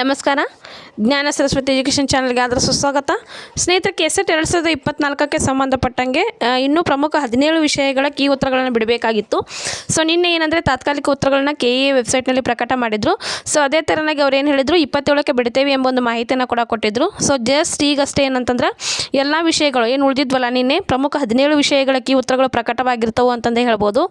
ನಮಸ್ಕಾರ ಜ್ಞಾನ ಸರಸ್ವತಿ ಎಜುಕೇಷನ್ ಚಾನಲ್ಗೆ ಆದರೂ ಸುಸ್ವಾಗತ ಸ್ನೇಹಿತರೆ, ಕೆಸೆಟ್ ಎರಡು ಸಾವಿರದ ಇಪ್ಪತ್ನಾಲ್ಕಕ್ಕೆ ಸಂಬಂಧಪಟ್ಟಂಗೆ ಇನ್ನೂ ಪ್ರಮುಖ ಹದಿನೇಳು ವಿಷಯಗಳ ಕೀ ಉತ್ತರಗಳನ್ನು ಬಿಡಬೇಕಾಗಿತ್ತು. ಸೊ, ನಿನ್ನೆ ಏನಂದರೆ ತಾತ್ಕಾಲಿಕ ಉತ್ತರಗಳನ್ನ ಕೆ ಎ ವೆಬ್ಸೈಟ್ನಲ್ಲಿ ಪ್ರಕಟ ಮಾಡಿದರು. ಸೊ, ಅದೇ ಥರನಾಗಿ ಅವ್ರು ಏನು ಹೇಳಿದರು, ಇಪ್ಪತ್ತೇಳಕ್ಕೆ ಬಿಡ್ತೇವೆ ಎಂಬ ಒಂದು ಮಾಹಿತಿಯನ್ನು ಕೂಡ ಕೊಟ್ಟಿದ್ದರು ಸೊ, ಜಸ್ಟ್ ಈಗಷ್ಟೇ ಏನಂತಂದ್ರೆ, ಎಲ್ಲ ವಿಷಯಗಳು ಏನು ಉಳಿದಿದ್ವಲ್ಲ ನಿನ್ನೆ, ಪ್ರಮುಖ ಹದಿನೇಳು ವಿಷಯಗಳ ಕೀ ಉತ್ತರಗಳು ಪ್ರಕಟವಾಗಿರ್ತವೆ ಅಂತಂದೇ ಹೇಳ್ಬೋದು.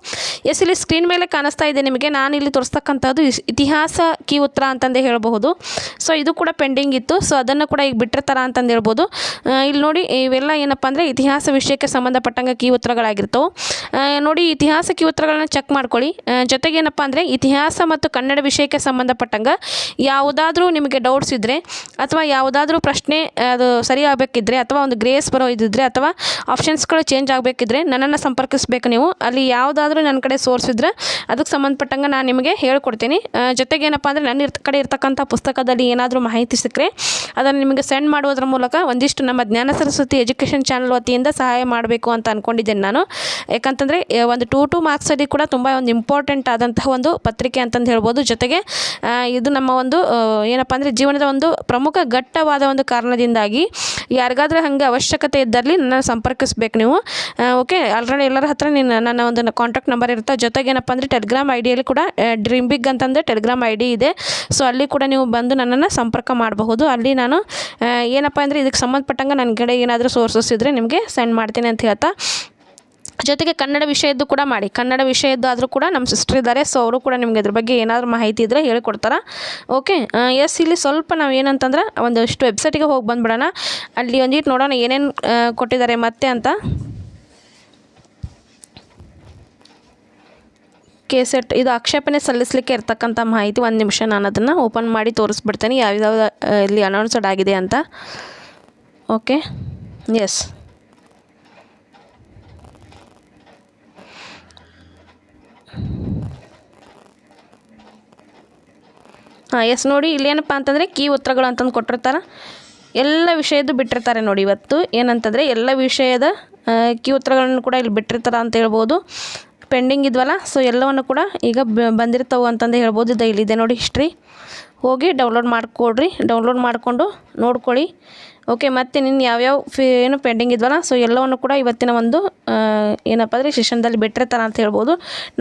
ಎಸ್, ಇಲ್ಲಿ ಸ್ಕ್ರೀನ್ ಮೇಲೆ ಕಾಣಿಸ್ತಾ ಇದೆ ನಿಮಗೆ ನಾನು ಇಲ್ಲಿ ತೋರಿಸ್ತಕ್ಕಂಥದ್ದು ಇತಿಹಾಸ ಕೀ ಉತ್ತರ ಅಂತಂದೇ ಹೇಳಬಹುದು. ಸೊ, ಇದು ಕೂಡ ಪೆಂಡಿಂಗ್ ಇತ್ತು. ಸೊ ಅದನ್ನು ಕೂಡ ಈಗ ಬಿಟ್ಟಿರ್ತಾರ ಅಂತಂದು ಹೇಳ್ಬೋದು. ಇಲ್ಲಿ ನೋಡಿ, ಇವೆಲ್ಲ ಏನಪ್ಪ ಅಂದರೆ ಇತಿಹಾಸ ವಿಷಯಕ್ಕೆ ಸಂಬಂಧಪಟ್ಟಂಗೆ ಕೀ ಉತ್ತರಗಳಾಗಿರ್ತವೆ. ನೋಡಿ, ಇತಿಹಾಸ ಕೀ ಉತ್ತರಗಳನ್ನ ಚೆಕ್ ಮಾಡ್ಕೊಳ್ಳಿ. ಜೊತೆಗೆ ಏನಪ್ಪ ಅಂದರೆ ಇತಿಹಾಸ ಮತ್ತು ಕನ್ನಡ ವಿಷಯಕ್ಕೆ ಸಂಬಂಧಪಟ್ಟಂಗೆ ಯಾವುದಾದ್ರೂ ನಿಮಗೆ ಡೌಟ್ಸ್ ಇದ್ದರೆ ಅಥವಾ ಯಾವುದಾದ್ರೂ ಪ್ರಶ್ನೆ ಅದು ಸರಿ ಆಗಬೇಕಿದ್ರೆ ಅಥವಾ ಒಂದು ಗ್ರೇಸ್ ಬರೋ ಇದ್ದಿದ್ರೆ ಅಥವಾ ಆಪ್ಷನ್ಸ್ಗಳು ಚೇಂಜ್ ಆಗಬೇಕಿದ್ರೆ ನನ್ನನ್ನು ಸಂಪರ್ಕಿಸಬೇಕು ನೀವು. ಅಲ್ಲಿ ಯಾವುದಾದ್ರೂ ನನ್ನ ಕಡೆ ಸೋರ್ಸ್ ಇದ್ದರೆ ಅದಕ್ಕೆ ಸಂಬಂಧಪಟ್ಟಂಗೆ ನಾನು ನಿಮಗೆ ಹೇಳ್ಕೊಡ್ತೀನಿ. ಜೊತೆಗೇನಪ್ಪ ಜೊತೆಗೆ ಏನಪ್ಪ ಅಂದರೆ ನನ್ನ ಇರ್ತ ಕಡೆ ಇರ್ತಕ್ಕಂಥ ಪುಸ್ತಕದಲ್ಲಿ ಏನಾದರೂ ಮಾಹಿತಿ ಸಿಕ್ಕರೆ ಅದನ್ನು ನಿಮಗೆ ಸೆಂಡ್ ಮಾಡುವುದರ ಮೂಲಕ ಒಂದಿಷ್ಟು ನಮ್ಮ ಜ್ಞಾನ ಸರಸ್ವತಿ ಎಜುಕೇಷನ್ ಚಾನಲ್ ವತಿಯಿಂದ ಸಹಾಯ ಮಾಡಬೇಕು ಅಂತ ಅಂದ್ಕೊಂಡಿದ್ದೇನೆ ನಾನು. ಯಾಕಂತಂದರೆ ಒಂದು ಟೂ ಟು ಮಾರ್ಕ್ಸಲ್ಲಿ ಕೂಡ ತುಂಬ ಒಂದು ಇಂಪಾರ್ಟೆಂಟ್ ಆದಂತಹ ಒಂದು ಪತ್ರಿಕೆ ಅಂತಂದು ಹೇಳ್ಬೋದು. ಜೊತೆಗೆ ಇದು ನಮ್ಮ ಒಂದು ಏನಪ್ಪ ಅಂದರೆ ಜೀವನದ ಒಂದು ಪ್ರಮುಖ ಘಟ್ಟವಾದ ಒಂದು ಕಾರಣದಿಂದಾಗಿ ಯಾರಿಗಾದ್ರೂ ಹಾಗೆ ಅವಶ್ಯಕತೆ ಇದ್ದಲ್ಲಿ ನನ್ನ ಸಂಪರ್ಕಿಸ್ಬೇಕು ನೀವು. ಓಕೆ ಆಲ್ರೆಡಿ ಎಲ್ಲರ ಹತ್ರ ನೀನು ನನ್ನ ಒಂದು ಕಾಂಟ್ಯಾಕ್ಟ್ ನಂಬರ್ ಇರುತ್ತೆ? ಜೊತೆಗೆ ಏನಪ್ಪ ಅಂದರೆ ಟೆಲಿಗ್ರಾಮ್ ಐಡಿಯಲ್ಲಿ ಡಿಯಲ್ಲಿ ಕೂಡ ಡ್ರೀಮ್ ಬಿಗ್ ಅಂತಂದರೆ ಟೆಲಿಗ್ರಾಮ್ ಐ ಇದೆ. ಸೊ ಅಲ್ಲಿ ಕೂಡ ನೀವು ಬಂದು ನನ್ನನ್ನು ಸಂಪರ್ಕ ಮಾಡಬಹುದು. ಅಲ್ಲಿ ನಾನು ಏನಪ್ಪ ಅಂದರೆ ಇದಕ್ಕೆ ಸಂಬಂಧಪಟ್ಟಂಗೆ ನನ್ನ ಕಡೆ ಏನಾದರೂ ಸೋರ್ಸಸ್ ಇದ್ದರೆ ನಿಮಗೆ ಸೆಂಡ್ ಮಾಡ್ತೀನಿ ಅಂತ ಹೇಳ್ತಾ. ಜೊತೆಗೆ ಕನ್ನಡ ವಿಷಯದ್ದು ಕೂಡ ಮಾಡಿ. ಕನ್ನಡ ವಿಷಯದ್ದು ಆದರೂ ಕೂಡ ನಮ್ಮ ಸಿಸ್ಟರ್ ಇದ್ದಾರೆ ಸೊ ಅವರು ಕೂಡ ನಿಮಗೆ ಇದ್ರ ಬಗ್ಗೆ ಏನಾದರೂ ಮಾಹಿತಿ ಇದ್ದರೆ ಹೇಳಿಕೊಡ್ತಾರೆ? ಓಕೆ ಎಸ್ ಇಲ್ಲಿ ಸ್ವಲ್ಪ ನಾವು ಏನಂತಂದ್ರೆ ಒಂದಷ್ಟು ವೆಬ್ಸೈಟಿಗೆ ಹೋಗಿ ಬಂದ್ಬಿಡೋಣ. ಅಲ್ಲಿ ಒಂದಿಟ್ಟು ನೋಡೋಣ ಏನೇನು ಕೊಟ್ಟಿದ್ದಾರೆ ಮತ್ತೆ ಅಂತ. ಕೆಸೆಟ್ ಇದು ಆಕ್ಷೇಪಣೆ ಸಲ್ಲಿಸಲಿಕ್ಕೆ ಇರ್ತಕ್ಕಂಥ ಮಾಹಿತಿ ಒಂದು ನಿಮಿಷ ನಾನು ಅದನ್ನು ಓಪನ್ ಮಾಡಿ ತೋರಿಸ್ಬಿಡ್ತೇನೆ. ಯಾವ್ಯಾವ ಇಲ್ಲಿ ಅನೌನ್ಸ್ಡ್ ಆಗಿದೆ ಅಂತ. ಓಕೆ ಎಸ್ ಹಾಂ ಎಸ್ ನೋಡಿ, ಇಲ್ಲಿ ಏನಪ್ಪ ಅಂತಂದರೆ ಕೀ ಉತ್ತರಗಳು ಅಂತಂದು ಕೊಟ್ಟಿರ್ತಾರೆ. ಎಲ್ಲ ವಿಷಯದ್ದು ಬಿಟ್ಟಿರ್ತಾರೆ ನೋಡಿ ಇವತ್ತು. ಏನಂತಂದರೆ ಎಲ್ಲ ವಿಷಯದ ಕೀ ಉತ್ತರಗಳನ್ನು ಕೂಡ ಇಲ್ಲಿ ಬಿಟ್ಟಿರ್ತಾರೆ ಅಂತ ಹೇಳ್ಬೋದು. ಪೆಂಡಿಂಗ್ ಇದ್ವಲ್ಲ ಸೊ ಎಲ್ಲವನ್ನು ಕೂಡ ಈಗ ಬಂದಿರ್ತಾವೆ ಅಂತಂದು ಹೇಳ್ಬೋದು ಇದು ಇಲ್ಲಿದೆ ನೋಡಿ ಹಿಸ್ಟ್ರಿ ಹೋಗಿ ಡೌನ್ಲೋಡ್ ಮಾಡಿಕೊಡ್ರಿ. ಡೌನ್ಲೋಡ್ ಮಾಡಿಕೊಂಡು ನೋಡ್ಕೊಳ್ಳಿ. ಓಕೆ ಮತ್ತು ನಿನ್ನ ಯಾವ್ಯಾವ ಫೀ ಏನು ಪೆಂಡಿಂಗ್ ಇದ್ವಲ್ಲ ಸೊ ಎಲ್ಲವನ್ನು ಕೂಡ ಇವತ್ತಿನ ಒಂದು ಏನಪ್ಪ ಅಂದರೆ ಸೆಷನ್ದಲ್ಲಿ ಬಿಟ್ಟಿರ್ತಾರ ಅಂತ ಹೇಳ್ಬೋದು.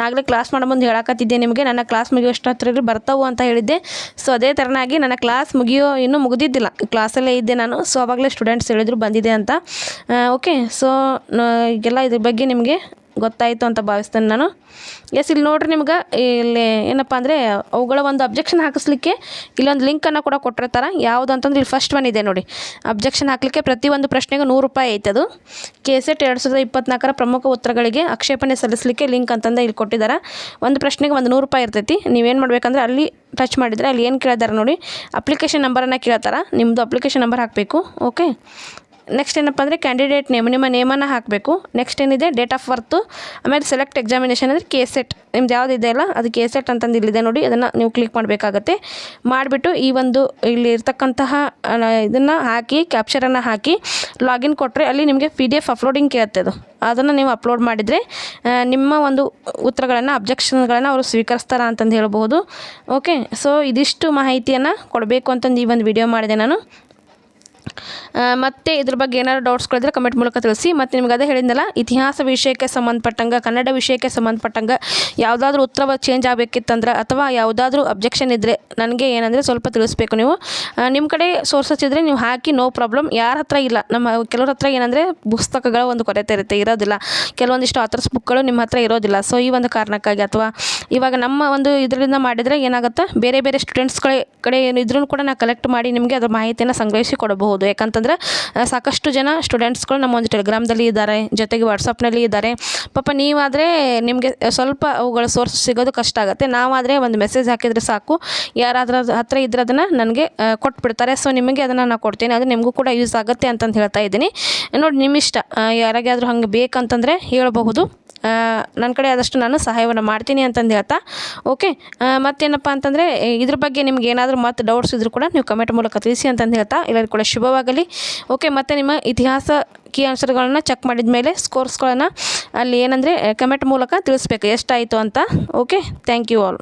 ನಾಗಲೇ ಕ್ಲಾಸ್ ಮಾಡೋ ಮುಂದೆ ಹೇಳಕತ್ತಿದ್ದೆ ನಿಮಗೆ, ನನ್ನ ಕ್ಲಾಸ್ ಮುಗಿಯೋಷ್ಟರಲ್ಲಿ ಬರ್ತಾವು ಅಂತ ಹೇಳಿದ್ದೆ. ಸೊ ಅದೇ ಥರನಾಗಿ ನನ್ನ ಕ್ಲಾಸ್ ಮುಗಿಯೋ ಇನ್ನೂ ಮುಗಿದಿದ್ದಿಲ್ಲ. ಕ್ಲಾಸಲ್ಲೇ ಇದ್ದೆ ನಾನು ಸೊ ಆವಾಗಲೇ ಸ್ಟೂಡೆಂಟ್ಸ್ ಹೇಳಿದ್ರು ಬಂದಿದೆ ಅಂತ. ಓಕೆ ಸೊ ಈಗೆಲ್ಲ ಇದ್ರ ಬಗ್ಗೆ ನಿಮಗೆ ಗೊತ್ತಾಯಿತು ಅಂತ ಭಾವಿಸ್ತೇನೆ ನಾನು. ಎಸ್ ಇಲ್ಲಿ ನೋಡ್ರಿ ನಿಮ್ಗೆ, ಇಲ್ಲಿ ಏನಪ್ಪ ಅಂದರೆ ಅವುಗಳ ಒಂದು ಅಬ್ಜೆಕ್ಷನ್ ಹಾಕಿಸ್ಲಿಕ್ಕೆ ಇಲ್ಲೊಂದು ಲಿಂಕನ್ನು ಕೂಡ ಕೊಟ್ಟಿರ್ತಾರೆ. ಯಾವುದು ಅಂತಂದ್ರೆ ಇಲ್ಲಿ ಫಸ್ಟ್ ಒನ್ ಇದೆ ನೋಡಿ. ಅಬ್ಜೆಕ್ಷನ್ ಹಾಕಲಿಕ್ಕೆ ಪ್ರತಿಯೊಂದು ಪ್ರಶ್ನೆಗೆ ನೂರು ರೂಪಾಯಿ ಐತೆ ಅದು. ಕೆಸೆಟ್ ಎರಡು ಸಾವಿರದ ಇಪ್ಪತ್ನಾಲ್ಕರ ಪ್ರಮುಖ ಉತ್ತರಗಳಿಗೆ ಆಕ್ಷೇಪಣೆ ಸಲ್ಲಿಸಲಿಕ್ಕೆ ಲಿಂಕ್ ಅಂತಂದು ಇಲ್ಲಿ ಕೊಟ್ಟಿದ್ದಾರೆ ಒಂದು ಪ್ರಶ್ನೆಗೆ ಒಂದು ನೂರು ರೂಪಾಯಿ ಇರ್ತೈತಿ. ನೀವೇನು ಮಾಡ್ಬೇಕಂದ್ರೆ ಅಲ್ಲಿ ಟಚ್ ಮಾಡಿದರೆ ಅಲ್ಲಿ ಏನು ಕೇಳಿದಾರೆ ನೋಡಿ ಅಪ್ಲಿಕೇಶನ್ ನಂಬರನ್ನು ಕೇಳ್ತಾರೆ. ನಿಮ್ಮದು ಅಪ್ಲಿಕೇಶನ್ ನಂಬರ್ ಹಾಕಬೇಕು ಓಕೆ ನೆಕ್ಸ್ಟ್ ಏನಪ್ಪ ಅಂದರೆ ಕ್ಯಾಂಡಿಡೇಟ್ ನೇಮ್, ನಿಮ್ಮ ನೇಮನ್ನು ಹಾಕಬೇಕು. ನೆಕ್ಸ್ಟ್ ಏನಿದೆ? ಡೇಟ್ ಆಫ್ ಬರ್ತು ಆಮೇಲೆ ಸೆಲೆಕ್ಟ್ ಎಕ್ಸಾಮಿನೇಷನ್ ಅಂದರೆ ಕೆ ಸೆಟ್ ನಿಮ್ದು ಯಾವ್ದು ಇದೆ ಅಲ್ಲ? ಅದು ಕೆ ಸೆಟ್ ಅಂತಂದು ಇಲ್ಲಿದೆ ನೋಡಿ, ಅದನ್ನು ನೀವು ಕ್ಲಿಕ್ ಮಾಡಬೇಕಾಗತ್ತೆ. ಮಾಡಿಬಿಟ್ಟು ಈ ಒಂದು ಇಲ್ಲಿ ಇರ್ತಕ್ಕಂತಹ ಇದನ್ನು ಹಾಕಿ ಕ್ಯಾಪ್ಚರನ್ನು ಹಾಕಿ ಲಾಗಿನ್ ಕೊಟ್ಟರೆ ಅಲ್ಲಿ ನಿಮಗೆ ಪಿ ಡಿ ಎಫ್ ಅಪ್ಲೋಡಿಂಗ್ ಕೇಳುತ್ತೆ ಅದು. ಅದನ್ನು ನೀವು ಅಪ್ಲೋಡ್ ಮಾಡಿದರೆ ನಿಮ್ಮ ಒಂದು ಉತ್ತರಗಳನ್ನು ಅಬ್ಜೆಕ್ಷನ್ಗಳನ್ನು ಅವರು ಸ್ವೀಕರಿಸ್ತಾರ ಅಂತಂದು ಹೇಳ್ಬೋದು ಓಕೆ ಸೊ ಇದಿಷ್ಟು ಮಾಹಿತಿಯನ್ನು ಕೊಡಬೇಕು ಅಂತಂದು ಈ ಒಂದು ವಿಡಿಯೋ ಮಾಡಿದೆ ನಾನು. ಮತ್ತೆ ಇದ್ರ ಬಗ್ಗೆ ಏನಾದ್ರು ಡೌಟ್ಸ್ಗಳಿದ್ರೆ ಕಮೆಂಟ್ ಮೂಲಕ ತಿಳಿಸಿ. ಮತ್ತು ನಿಮ್ಗೆ ಅದೇ ಹೇಳಿದ್ನಲ್ಲ, ಇತಿಹಾಸ ವಿಷಯಕ್ಕೆ ಸಂಬಂಧಪಟ್ಟಂಗೆ, ಕನ್ನಡ ವಿಷಯಕ್ಕೆ ಸಂಬಂಧಪಟ್ಟಂಗೆ ಯಾವುದಾದ್ರೂ ಉತ್ತರ ಚೇಂಜ್ ಆಗಬೇಕಿತ್ತಂದ್ರೆ ಅಥವಾ ಯಾವುದಾದ್ರೂ ಅಬ್ಜೆಕ್ಷನ್ ಇದ್ದರೆ ನನಗೆ ಏನಂದರೆ ಸ್ವಲ್ಪ ತಿಳಿಸ್ಬೇಕು ನೀವು. ನಿಮ್ಮ ಕಡೆ ಸೋರ್ಸಸ್ ಇದ್ದರೆ ನೀವು ಹಾಕಿ ನೋ ಪ್ರಾಬ್ಲಮ್ ಯಾರ ಹತ್ರ ಇಲ್ಲ, ನಮ್ಮ ಕೆಲವ್ರ ಹತ್ರ ಏನಂದರೆ ಪುಸ್ತಕಗಳ ಒಂದು ಕೊರತೆ ಇರುತ್ತೆ, ಇರೋದಿಲ್ಲ. ಕೆಲವೊಂದಿಷ್ಟು ಆಥರ್ಸ್ ಬುಕ್ಗಳು ನಿಮ್ಮ ಹತ್ರ ಇರೋದಿಲ್ಲ. ಸೊ ಈ ಒಂದು ಕಾರಣಕ್ಕಾಗಿ ಅಥವಾ ಇವಾಗ ನಮ್ಮ ಒಂದು ಇದರಿಂದ ಮಾಡಿದರೆ ಏನಾಗುತ್ತೆ? ಬೇರೆ ಬೇರೆ ಸ್ಟೂಡೆಂಟ್ಸ್ಗಳ ಕಡೆ ಏನಿದ್ರೂ ಕೂಡ ನಾನು ಕಲೆಕ್ಟ್ ಮಾಡಿ ನಿಮಗೆ ಅದರ ಮಾಹಿತಿಯನ್ನು ಸಂಗ್ರಹಿಸಿ ಕೊಡಬಹುದು. ಯಾಕಂತಂದರೆ ಸಾಕಷ್ಟು ಜನ ಸ್ಟೂಡೆಂಟ್ಸ್ಗಳು ನಮ್ಮ ಒಂದು ಟೆಲಿಗ್ರಾಮ್ದಲ್ಲಿ ಇದ್ದಾರೆ ಜೊತೆಗೆ ವಾಟ್ಸಪ್ನಲ್ಲಿ ಇದ್ದಾರೆ. ಪಾಪ ನೀವಾದರೆ ನಿಮಗೆ ಸ್ವಲ್ಪ ಅವುಗಳ ಸೋರ್ಸ್ ಸಿಗೋದು ಕಷ್ಟ ಆಗುತ್ತೆ. ನಾವಾದರೆ ಒಂದು ಮೆಸೇಜ್ ಹಾಕಿದರೆ ಸಾಕು. ಯಾರಾದರೂ ಹತ್ರ ಇದ್ರೆ ಅದನ್ನು ನನಗೆ ಕೊಟ್ಬಿಡ್ತಾರೆ. ಸೊ ನಿಮಗೆ ಅದನ್ನು ನಾನು ಕೊಡ್ತೀನಿ. ಅದು ನಿಮಗೂ ಕೂಡ ಯೂಸ್ ಆಗುತ್ತೆ ಅಂತಂದು ಹೇಳ್ತಾ ಇದ್ದೀನಿ. ನೋಡಿ ನಿಮ್ಮ ಇಷ್ಟ ಆ, ಯಾರಿಗಾದ್ರೂ ಹಂಗೆ ಬೇಕಂತಂದರೆ ಹೇಳಬಹುದು. ನನ್ನ ಕಡೆ ಆದಷ್ಟು ನಾನು ಸಹಾಯವನ್ನು ಮಾಡ್ತೀನಿ ಅಂತಂದು ಹೇಳ್ತಾ. ಓಕೆ ಮತ್ತೇನಪ್ಪ ಅಂತಂದರೆ ಇದ್ರ ಬಗ್ಗೆ ನಿಮ್ಗೆ ಏನಾದರೂ ಮತ್ತೆ ಡೌಟ್ಸ್ ಇದ್ರೂ ಕೂಡ ನೀವು ಕಮೆಂಟ್ ಮೂಲಕ ತಿಳಿಸಿ ಅಂತಂದು ಹೇಳ್ತಾ. ಎಲ್ಲರಿಗೂ ಕೂಡ ಶುಭವಾಗಲಿ ಓಕೆ ಮತ್ತು ನಿಮ್ಮ ಇತಿಹಾಸ ಕೀ ಆನ್ಸರ್ಗಳನ್ನ ಚೆಕ್ ಮಾಡಿದ ಮೇಲೆ ಸ್ಕೋರ್ಸ್ಗಳನ್ನು ಅಲ್ಲಿ ಏನಂದರೆ ಕಮೆಂಟ್ ಮೂಲಕ ತಿಳಿಸ್ಬೇಕು. ಎಷ್ಟಾಯಿತು ಅಂತ. Okay thank you all